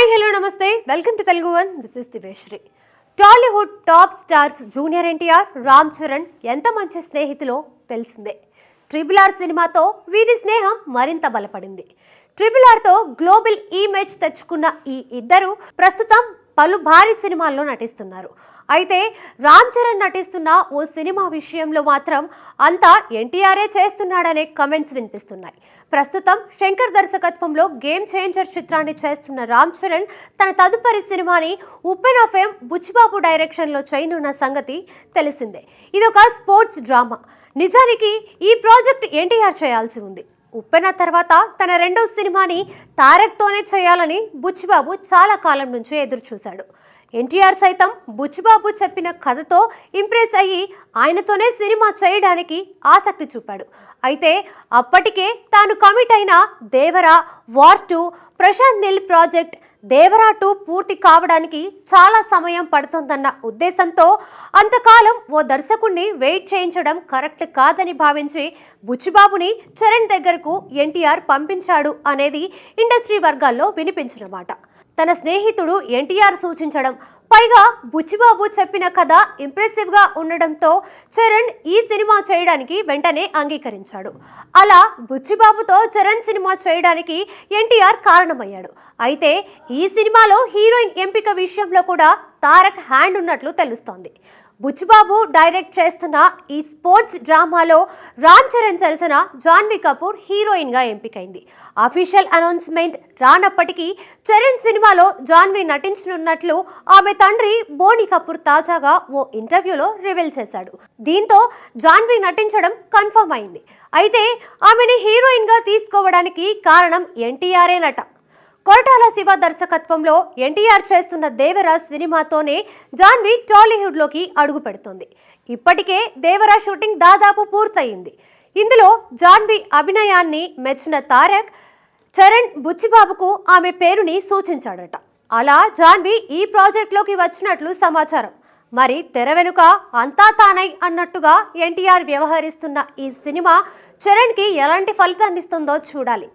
Hi hello namaste. Welcome to Telugu one this is Diveshri Tollywood top stars junior NTR Ram Charan ఎంత మంచి స్నేహితులో తెలిసిందే. Triple R సినిమాతో వీరి స్నేహం మరింత బలపడింది. ట్రిపుల్ ఆర్తో గ్లోబల్ ఇమేజ్ తెచ్చుకున్న ఈ ఇద్దరు ప్రస్తుతం పలు భారీ సినిమాల్లో నటిస్తున్నారు. అయితే రామ్ చరణ్ నటిస్తున్న ఓ సినిమా విషయంలో మాత్రం అంతా ఎన్టీఆరే చేస్తున్నాడనే కమెంట్స్ వినిపిస్తున్నాయి. ప్రస్తుతం శంకర్ దర్శకత్వంలో గేమ్ చేంజర్ చిత్రాన్ని చేస్తున్న రామ్ చరణ్ తన తదుపరి సినిమాని ఉప్పెన్ ఆఫ్ ఎం బుచ్చిబాబు డైరెక్షన్లో చేయనున్న సంగతి తెలిసిందే. ఇదొక స్పోర్ట్స్ డ్రామా నిజానికి ఈ ప్రాజెక్ట్ ఎన్టీఆర్ చేయాల్సి ఉంది. ఉప్పెన తర్వాత తన రెండో సినిమాని తారక్తోనే చేయాలని బుచ్చిబాబు చాలా కాలం నుంచి ఎదురుచూశాడు. ఎన్టీఆర్ సైతం బుచ్చిబాబు చెప్పిన కథతో ఇంప్రెస్ అయ్యి ఆయనతోనే సినిమా చేయడానికి ఆసక్తి చూపాడు. అయితే అప్పటికే తాను కమిట్ అయిన Devara war two Prashanth Neel project Devara two పూర్తి కావడానికి చాలా సమయం పడుతుందన్న ఉద్దేశంతో అంతకాలం ఓ దర్శకుణ్ణి వెయిట్ చేయించడం కరెక్ట్ కాదని భావించి బుచ్చిబాబుని చరణ్ దగ్గరకు ఎన్టీఆర్ పంపించాడు అనేది ఇండస్ట్రీ వర్గాల్లో వినిపించిన మాట. తన స్నేహితుడు ఎన్టీఆర్ సూచించడం పైగా బుచ్చిబాబు చెప్పిన కథ ఇంప్రెసివ్గా ఉండడంతో చరణ్ ఈ సినిమా చేయడానికి వెంటనే అంగీకరించాడు. అలా బుచ్చిబాబుతో చరణ్ సినిమా చేయడానికి ఎన్టీఆర్ కారణమయ్యాడు. అయితే ఈ సినిమాలో హీరోయిన్ ఎంపిక విషయంలో కూడా తారక్ హ్యాండ్ ఉన్నట్లు తెలుస్తోంది. బుచ్చిబాబు డైరెక్ట్ చేస్తున్న ఈ స్పోర్ట్స్ డ్రామాలో రామ్ చరణ్ సరసన జాన్వీ కపూర్ హీరోయిన్గా ఎంపికైంది. అఫీషియల్ అనౌన్స్మెంట్ రానప్పటికీ చరణ్ సినిమాలో జాన్వీ నటించనున్నట్లు ఆమె తండ్రి బోని కపూర్ తాజాగా ఓ ఇంటర్వ్యూలో రివీల్ చేశాడు. దీంతో జాన్వి నటించడం కన్ఫర్మ్ అయింది. అయితే ఆమెని హీరోయిన్గా తీసుకోవడానికి కారణం ఎన్టీఆర్ఏనట కొరటాల శివ దర్శకత్వంలో ఎన్టీఆర్ చేస్తున్న దేవరా సినిమాతోనే జాన్వి టాలీవుడ్లోకి అడుగు పెడుతుంది. ఇప్పటికే దేవరా షూటింగ్ దాదాపు పూర్తయింది. ఇందులో జాన్వి అభినయాన్ని మెచ్చిన తారక్ చరణ్ బుచ్చిబాబుకు ఆమె పేరుని సూచించాడట. అలా జాన్వి ఈ ప్రాజెక్ట్లోకి వచ్చినట్లు సమాచారం. మరి తెర వెనుక అంతా తానై అన్నట్టుగా ఎన్టీఆర్ వ్యవహరిస్తున్న ఈ సినిమా చరణ్కి ఎలాంటి ఫలితాన్నిస్తుందో చూడాలి.